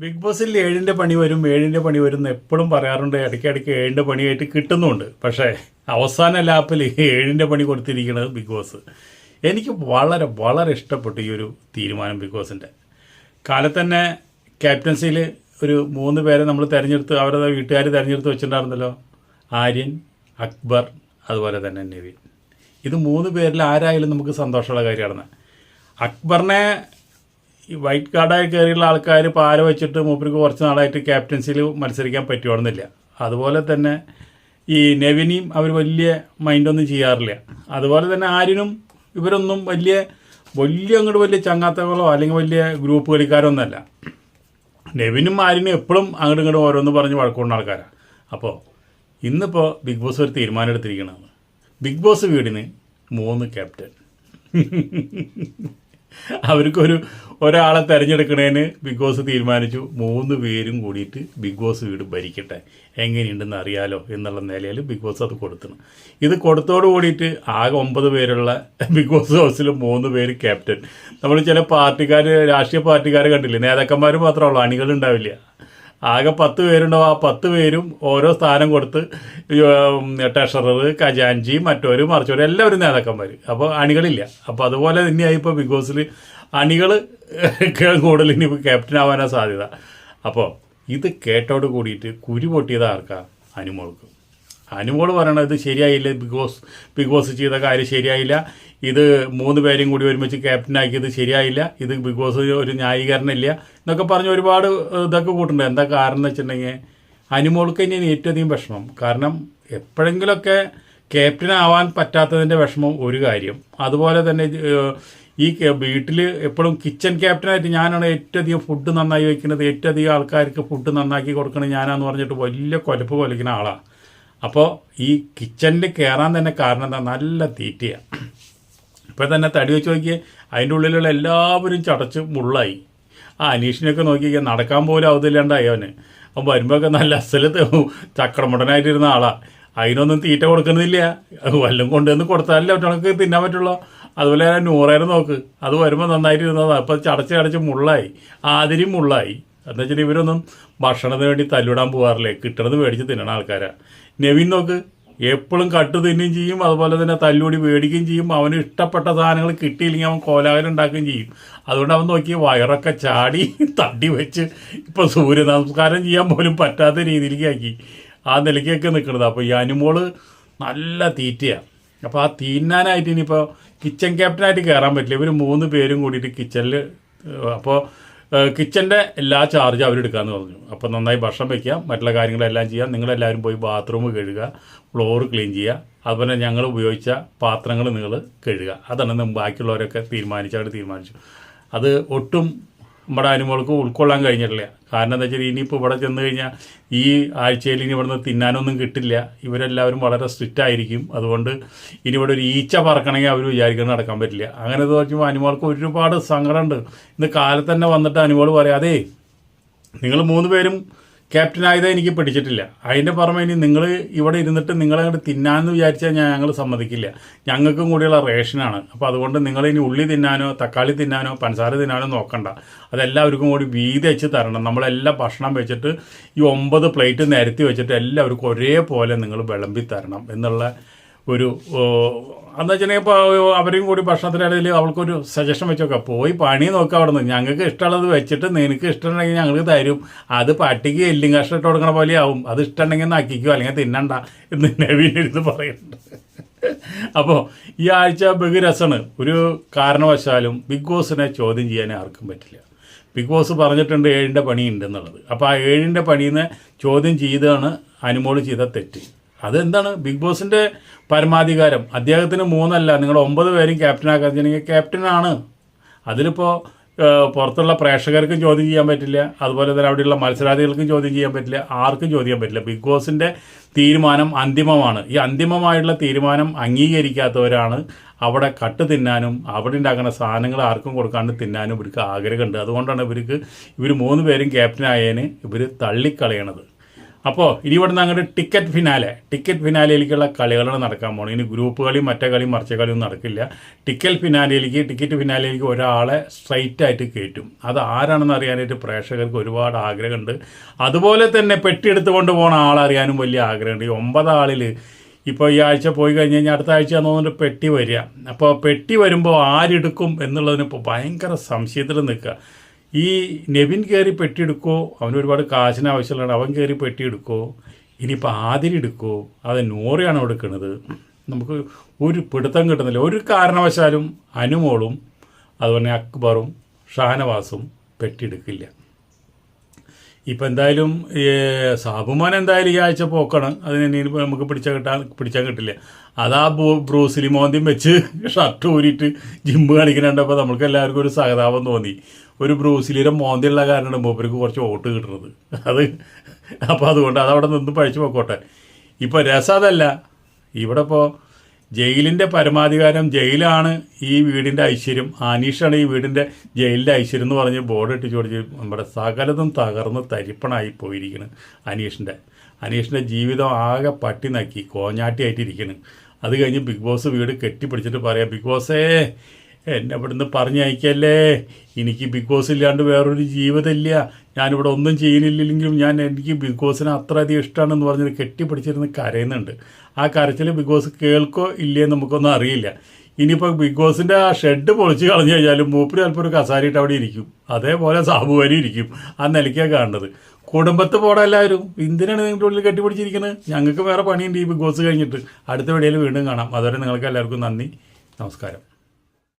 Big ബോസിൽ ഏഴിന്റെ പണി വരും ഏഴിന്റെ പണി വരും എന്ന് എപ്പോഴും പറയാറുണ്ട്. ഇടയ്ക്കിടയ്ക്ക് ഏഴിന്റെ പണിയായിട്ട് കിട്ടുന്നുണ്ട്. പക്ഷേ അവസാന ലാപ്പിൽ ഏഴിന്റെ പണി കൊടുത്തിരിക്കുന്നത് ബിഗ് ബോസ് എനിക്ക് വളരെ വളരെ ഇഷ്ടപ്പെട്ടു ഈ ഒരു തീരുമാനം ബിഗ് ബോസിന്റെ കാലത്തന്നെ ക്യാപ്റ്റൻസിയിൽ ഒരു മൂന്ന് പേരെ നമ്മൾ തിരഞ്ഞെടുത്ത് അവരുടെ വീട്ടുകാർ തിരഞ്ഞെടുത്ത് വെച്ചിട്ടുണ്ടായിരുന്നല്ലോ. ആര്യൻ അക്ബർ അതുപോലെ തന്നെ നിവിൻ. ഇത് മൂന്ന് പേരിൽ ആരായാലും നമുക്ക് സന്തോഷമുള്ള കാര്യമാണ്. അക്ബറിനെ ഈ വൈറ്റ് കാർഡായി കയറിയുള്ള ആൾക്കാർ പാര വെച്ചിട്ട് മൂപ്പർക്ക് കുറച്ച് നാളായിട്ട് ക്യാപ്റ്റൻസിയിൽ മത്സരിക്കാൻ പറ്റുവാണെന്നില്ല. അതുപോലെ തന്നെ ഈ നെവിനെയും അവർ വലിയ മൈൻഡൊന്നും ചെയ്യാറില്ല. അതുപോലെ തന്നെ ആരിനും ഇവരൊന്നും വലിയ വലിയ അങ്ങോട്ട് വലിയ ചങ്ങാത്തകളോ അല്ലെങ്കിൽ വലിയ ഗ്രൂപ്പ് കളിക്കാരൊന്നുമല്ല. നെവിനും ആരിനും എപ്പോഴും അങ്ങോട്ടും ഇങ്ങോട്ടും ഓരോന്ന് പറഞ്ഞ് വഴക്കൂടുന്ന ആൾക്കാരാണ് അപ്പോൾ ഇന്നിപ്പോൾ ബിഗ് ബോസ് ഒരു തീരുമാനം എടുത്തിരിക്കണമെന്ന് ബിഗ് ബോസ് വീടിന് മൂന്ന് ക്യാപ്റ്റൻ. അവർക്കൊരു ഒരാളെ തിരഞ്ഞെടുക്കണേന് ബിഗ് ബോസ് തീരുമാനിച്ചു. മൂന്ന് പേരും കൂടിയിട്ട് ബിഗ് ബോസ് വീട് ഭരിക്കട്ടെ. എങ്ങനെയുണ്ടെന്ന് അറിയാലോ എന്നുള്ള നിലയിൽ ബിഗ് ബോസ് അത് കൊടുത്തണം ഇത് കൊടുത്തോട് കൂടിയിട്ട് ആകെ ഒമ്പത് പേരുള്ള ബിഗ് ബോസ് ഹൗസിൽ മൂന്ന് പേര് ക്യാപ്റ്റൻ നമ്മൾ ചില പാർട്ടിക്കാർ രാഷ്ട്രീയ പാർട്ടിക്കാർ കണ്ടില്ലേ? നേതാക്കന്മാർ മാത്രമേ ഉള്ളൂ. അണികളുണ്ടാവില്ല ആകെ പത്ത് പേരുണ്ടാവും. ആ പത്ത് പേരും ഓരോ സ്ഥാനം കൊടുത്ത് ട്രഷറർ ഖജാൻജി മറ്റവർ മറിച്ചവർ എല്ലാവരും നേതാക്കന്മാർ അപ്പോൾ അണികളില്ല. അപ്പോൾ അതുപോലെ തന്നെയായി ഇപ്പോൾ ബിഗ് ബോസിൽ അണികൾ കൂടുതൽ ഇനി ക്യാപ്റ്റൻ ആവാനാണ് സാധ്യത. അപ്പോൾ ഇത് കേട്ടോട് കൂടിയിട്ട് കുരു പൊട്ടിയത് ആർക്കാ? അനുമോൾക്ക്. അനുമോൾ പറയണത് ശരിയായില്ല ബിഗ് ബോസ് ബിഗ് ബോസ് ചെയ്ത കാര്യം ശരിയായില്ല. ഇത് മൂന്ന് പേരും കൂടി ഒരുമിച്ച് ക്യാപ്റ്റനാക്കിയത് ശരിയായില്ല. ഇത് ബിഗ് ബോസ് ഒരു ന്യായീകരണമില്ല എന്നൊക്കെ പറഞ്ഞ് ഒരുപാട് ഇതൊക്കെ കൂട്ടുണ്ട്. എന്താ കാരണം എന്ന് വെച്ചിട്ടുണ്ടെങ്കിൽ അനുമോൾക്ക് തന്നെയാണ് ഏറ്റവും അധികം വിഷമം. കാരണം എപ്പോഴെങ്കിലുമൊക്കെ ക്യാപ്റ്റൻ ആവാൻ പറ്റാത്തതിന്റെ വിഷമം ഒരു കാര്യം. അതുപോലെ തന്നെ ഈ വീട്ടിൽ എപ്പോഴും കിച്ചൺ ക്യാപ്റ്റനായിട്ട് ഞാനാണ് ഏറ്റവും അധികം ഫുഡ് നന്നായി വയ്ക്കുന്നത് ഏറ്റവും അധികം ആൾക്കാർക്ക് ഫുഡ് നന്നാക്കി കൊടുക്കണത് ഞാനാന്ന് പറഞ്ഞിട്ട് വലിയ കൊലപ്പ് കൊലക്കുന്ന ആളാണ് അപ്പോൾ ഈ കിച്ചണിൽ കയറാൻ തന്നെ കാരണം എന്താ? നല്ല തീറ്റയാണ് ഇപ്പോൾ തന്നെ തടി വെച്ച് നോക്കിയേ അതിന്റെ ഉള്ളിലുള്ള എല്ലാവരും ചടച്ച് മുള്ളായി. ആ അനീഷിനൊക്കെ നോക്കിയാൽ നടക്കാൻ പോലും അവതില്ലാണ്ടായി അവന്. അവൻ വരുമ്പോഴൊക്കെ നല്ല അസൽ ചക്രമുടനായിട്ടിരുന്ന ആളാണ് അതിനൊന്നും തീറ്റ കൊടുക്കുന്നില്ല. വല്ലതും കൊണ്ടുവന്ന് കൊടുത്താലല്ലേ ഒറ്റയ്ക്ക് തിന്നാൻ പറ്റുള്ളൂ. അതുപോലെ നൂറേരം നോക്ക്. അത് വരുമ്പോൾ നന്നായിട്ടിരുന്നതാണ് അപ്പോൾ ചടച്ച് ചടച്ച് മുള്ളായി. ആതിരി മുള്ളായി. എന്താ വെച്ചാൽ ഇവരൊന്നും ഭക്ഷണത്തിന് വേണ്ടി തല്ലിടാൻ പോകാറില്ലേ കിട്ടണത് മേടിച്ച് തിന്നണ ആൾക്കാരാ. നെവിൻ നോക്ക് എപ്പോഴും കട്ട് തിന്നുകയും ചെയ്യും അതുപോലെ തന്നെ തല്ലുകൂടി മേടിക്കുകയും ചെയ്യും. അവന് ഇഷ്ടപ്പെട്ട സാധനങ്ങൾ കിട്ടിയില്ലെങ്കിൽ അവൻ കോലാഹലം ഉണ്ടാക്കുകയും ചെയ്യും. അതുകൊണ്ട് അവൻ നോക്കി വയറൊക്കെ ചാടി തട്ടി വെച്ച് ഇപ്പോൾ സൂര്യ നമസ്കാരം ചെയ്യാൻ പോലും പറ്റാത്ത രീതിയിലേക്ക് ആക്കി. ആ നിലയ്ക്കൊക്കെ നിൽക്കുന്നത് അപ്പോൾ ഈ അനുമോൾ നല്ല തീറ്റയാണ് അപ്പോൾ ആ തീന്നാനായിട്ട് ഇനിയിപ്പോൾ കിച്ചൺ ക്യാപ്റ്റനായിട്ട് കയറാൻ പറ്റില്ല. ഇവർ മൂന്ന് പേരും കൂടിയിട്ട് കിച്ചണിൽ അപ്പോൾ കിച്ചന്റെ എല്ലാ ചാർജും അവരെടുക്കാമെന്ന് പറഞ്ഞു. അപ്പോൾ നന്നായി ഭക്ഷണം വയ്ക്കുക മറ്റുള്ള കാര്യങ്ങളെല്ലാം ചെയ്യാം നിങ്ങളെല്ലാവരും പോയി ബാത്റൂം കഴുകുക ഫ്ലോർ ക്ലീൻ ചെയ്യുക. അതുപോലെ ഞങ്ങൾ ഉപയോഗിച്ച പാത്രങ്ങൾ നിങ്ങൾ കഴുകുക. അതാണ് ബാക്കിയുള്ളവരൊക്കെ തീരുമാനിച്ചവർ തീരുമാനിച്ചു. അത് ഒട്ടും നമ്മുടെ അനുമോൾക്ക് ഉൾക്കൊള്ളാൻ കഴിഞ്ഞിട്ടില്ല. കാരണം എന്താ വെച്ചാൽ ഇനിയിപ്പോൾ ഇവിടെ ചെന്ന് കഴിഞ്ഞാൽ ഈ ആഴ്ചയിൽ ഇനി ഇവിടുന്ന് തിന്നാനൊന്നും കിട്ടില്ല. ഇവരെല്ലാവരും വളരെ സ്ട്രിക്റ്റ് ആയിരിക്കും. അതുകൊണ്ട് ഇനി ഇവിടെ ഒരു ഈച്ച പറക്കണമെങ്കിൽ അവർ വിചാരിക്കുന്നത് നടക്കാൻ പറ്റില്ല. അങ്ങനെ എന്ന് നോക്കുമ്പോൾ അനുമോൾക്ക് ഒരുപാട് സങ്കടമുണ്ട്. ഇന്ന് കാലത്ത് തന്നെ വന്നിട്ട് അനുമോൾ പറയാം അതേ നിങ്ങൾ മൂന്ന് പേരും ക്യാപ്റ്റനായത് എനിക്ക് പിടിച്ചിട്ടില്ല. അതിന്റെ പുറമെ ഇനി നിങ്ങൾ ഇവിടെ ഇരുന്നിട്ട് നിങ്ങളെ അങ്ങോട്ട് തിന്നാമെന്ന് വിചാരിച്ചാൽ ഞാൻ ഞങ്ങൾ സമ്മതിക്കില്ല. ഞങ്ങൾക്കും കൂടിയുള്ള റേഷനാണ് അപ്പോൾ അതുകൊണ്ട് നിങ്ങൾ ഇനി ഉള്ളി തിന്നാനോ തക്കാളി തിന്നാനോ പഞ്ചസാര തിന്നാനോ നോക്കണ്ട. അതെല്ലാവർക്കും കൂടി വീതി വെച്ച് തരണം. നമ്മളെല്ലാം ഭക്ഷണം വെച്ചിട്ട് ഈ ഒമ്പത് പ്ലേറ്റ് നിരത്തി വെച്ചിട്ട് എല്ലാവർക്കും ഒരേപോലെ നിങ്ങൾ വിളമ്പി തരണം എന്നുള്ള ഒരു അന്ന് വെച്ചിട്ടുണ്ടെങ്കിൽ ഇപ്പോൾ അവരെയും കൂടി ഭക്ഷണത്തിനിടയിൽ അവൾക്കൊരു സജഷൻ വെച്ചൊക്കെ പോയി പണി നോക്കുക അവിടെ നിന്ന് ഞങ്ങൾക്ക് ഇഷ്ടമുള്ളത് വെച്ചിട്ട് നിനക്ക് ഇഷ്ടമുണ്ടെങ്കിൽ ഞങ്ങൾക്ക് തരും. അത് പട്ടിക്ക് എല്ലും കഷ്ടം ഇട്ട് കൊടുക്കണ പോലെ ആവും. അത് ഇഷ്ടമുണ്ടെങ്കിൽ നക്കിക്കോ അല്ലെങ്കിൽ തിന്നണ്ട എന്ന് നവീൻ എടുത്ത് പറയുന്നുണ്ട്. അപ്പോൾ ഈ ആഴ്ച ബഹുരസമാണ് ഒരു കാരണവശാലും ബിഗ് ബോസിനെ ചോദ്യം ചെയ്യാൻ ആർക്കും പറ്റില്ല. ബിഗ് ബോസ് പറഞ്ഞിട്ടുണ്ട് ഏഴിന്റെ പണി ഉണ്ടെന്നുള്ളത്. അപ്പോൾ ആ ഏഴിന്റെ പണിയിൽ നിന്ന് ചോദ്യം ചെയ്താണ് അനുമോൾ ചെയ്ത തെറ്റ്. അതെന്താണ്? ബിഗ് ബോസിന്റെ പരമാധികാരം. അദ്ദേഹത്തിന് മൂന്നല്ല നിങ്ങൾ ഒമ്പത് പേരും ക്യാപ്റ്റനാക്കാൻ വെച്ചിട്ടുണ്ടെങ്കിൽ ക്യാപ്റ്റനാണ് അതിലിപ്പോൾ പുറത്തുള്ള പ്രേക്ഷകർക്കും ചോദ്യം ചെയ്യാൻ പറ്റില്ല. അതുപോലെ തന്നെ അവിടെയുള്ള മത്സരാർത്ഥികൾക്കും ചോദ്യം ചെയ്യാൻ പറ്റില്ല. ആർക്കും ചോദ്യം പറ്റില്ല. ബിഗ് ബോസിന്റെ തീരുമാനം അന്തിമമാണ്. ഈ അന്തിമമായിട്ടുള്ള തീരുമാനം അംഗീകരിക്കാത്തവരാണ്. അവിടെ കട്ട് തിന്നാനും അവിടെ ഉണ്ടാക്കുന്ന സാധനങ്ങൾ ആർക്കും കൊടുക്കാണ്ട് തിന്നാനും ഇവർക്ക് ആഗ്രഹമുണ്ട്. അതുകൊണ്ടാണ് ഇവർക്ക് ഇവർ മൂന്ന് പേരും ക്യാപ്റ്റനായതിന് ഇവർ തള്ളിക്കളയണത്. അപ്പോൾ ഇനി ഇവിടുന്ന് അങ്ങോട്ട് ടിക്കറ്റ് ഫിനാലെ. ടിക്കറ്റ് ഫിനാലയിലേക്കുള്ള കളികളാണ് നടക്കാൻ പോകുന്നത് ഇനി ഗ്രൂപ്പ് കളി മറ്റേ കളി മറിച്ച കളിയൊന്നും നടക്കില്ല. ടിക്കറ്റ് ഫിനാലയിലേക്ക് ടിക്കറ്റ് ഫിനാലയിലേക്ക് ഒരാളെ സ്ട്രൈറ്റ് ആയിട്ട് കയറ്റും. അത് ആരാണെന്ന് അറിയാനായിട്ട് പ്രേക്ഷകർക്ക് ഒരുപാട് ആഗ്രഹമുണ്ട്. അതുപോലെ തന്നെ പെട്ടിയെടുത്തുകൊണ്ട് പോണ ആളറിയാനും വലിയ ആഗ്രഹമുണ്ട്. ഈ ഒമ്പതാളിൽ ഇപ്പോൾ ഈ ആഴ്ച പോയി കഴിഞ്ഞ് കഴിഞ്ഞാൽ അടുത്ത ആഴ്ച തോന്നുന്നുണ്ട് പെട്ടി വരിക. അപ്പോൾ പെട്ടി വരുമ്പോൾ ആരെടുക്കും എന്നുള്ളതിനിപ്പോൾ ഭയങ്കര സംശയത്തിൽ നിൽക്കുക. ഈ നെവിൻ കയറി പെട്ടിയെടുക്കോ അവന് ഒരുപാട് കാശിന് ആവശ്യമുള്ളതാണ് അവൻ കയറി പെട്ടിയെടുക്കോ ഇനിയിപ്പോൾ ആതിരി എടുക്കോ അത് നൂറയാണ് എടുക്കുന്നത്. നമുക്ക് ഒരു പിടുത്തം കിട്ടുന്നില്ല. ഒരു കാരണവശാലും അനുമോളും അതുപോലെ അക്ബറും ഷാനവാസും പെട്ടി എടുക്കില്ല ഇപ്പം എന്തായാലും സാബുമാൻ എന്തായാലും ഈ ആഴ്ച പോക്കണം. അതിന് നമുക്ക് പിടിച്ചാൽ കിട്ടാൻ പിടിച്ചാൽ കിട്ടില്ല. അതാ ബ്രൂ ബ്രൂസിലി മോന്തിയും വെച്ച് ഷർട്ട് ഊരിയിട്ട് ജിമ്മ് കാണിക്കുന്നുണ്ടപ്പോൾ നമുക്ക് എല്ലാവർക്കും ഒരു സഹതാപം തോന്നി. ഒരു ബ്രൂസിലിയുടെ മോന്തിയുള്ള കാരണം മൂപ്പർക്ക് കുറച്ച് വോട്ട് കിട്ടുന്നത്. അത് അപ്പോൾ അതുകൊണ്ട് അതവിടെ നിന്ന് പഴിച്ചു പോക്കോട്ടെ. ഇപ്പോൾ രസം അതല്ല. ഇവിടെ ഇപ്പോൾ ജയിലിന്റെ പരമാധികാരം ജയിലാണ് ഈ വീടിന്റെ ഐശ്വര്യം. അനീഷാണ് ഈ വീടിന്റെ ജയിലിന്റെ ഐശ്വര്യം എന്ന് പറഞ്ഞ് ബോർഡ് ഇട്ട് ചോദിച്ച് നമ്മുടെ സകലതും തകർന്ന് തരിപ്പണായി പോയിരിക്കുന്നു അനീഷിന്റെ അനീഷിന്റെ ജീവിതം ആകെ പട്ടി നക്കി കോഞ്ഞാട്ടിയായിട്ടിരിക്കുന്നു അത് കഴിഞ്ഞ് ബിഗ് ബോസ് വീട് കെട്ടിപ്പിടിച്ചിട്ട് പറയാം ബിഗ് ബോസേ എന്നെ ഇവിടുന്ന് പറഞ്ഞയക്കല്ലേ? എനിക്ക് ബിഗ് ബോസ് ഇല്ലാണ്ട് വേറൊരു ജീവിതമില്ല. ഞാനിവിടെ ഒന്നും ചെയ്യുന്നില്ലെങ്കിലും ഞാൻ എനിക്ക് ബിഗ് ബോസിനെ അത്രയധികം ഇഷ്ടമാണെന്ന് പറഞ്ഞിട്ട് കെട്ടിപ്പിടിച്ചിരുന്ന് കരയുന്നുണ്ട്. ആ കരച്ചിൽ ബിഗ് ബോസ് കേൾക്കോ ഇല്ലേ നമുക്കൊന്നും അറിയില്ല. ഇനിയിപ്പോൾ ബിഗ് ബോസിന്റെ ആ ഷെഡ് പൊളിച്ച് കളഞ്ഞു കഴിഞ്ഞാലും മൂപ്പര് ചിലപ്പോൾ ഒരു കസാരിയിട്ട് അവിടെ ഇരിക്കും. അതേപോലെ സാബുവാരി ഇരിക്കും. ആ നിലയ്ക്കാണ് കാണുന്നത്. കുടുംബത്ത് പോടാ എല്ലാവരും. എന്തിനാണ് നിങ്ങളുടെ ഉള്ളിൽ കെട്ടിപ്പിടിച്ചിരിക്കുന്നത് ഞങ്ങൾക്ക് വേറെ പണിയുണ്ട് ഈ ബിഗ് ബോസ് കഴിഞ്ഞിട്ട്. അടുത്ത വീഡിയോയിൽ വീണ്ടും കാണാം. അതുവരെ നിങ്ങൾക്ക് എല്ലാവർക്കും നന്ദി. നമസ്കാരം.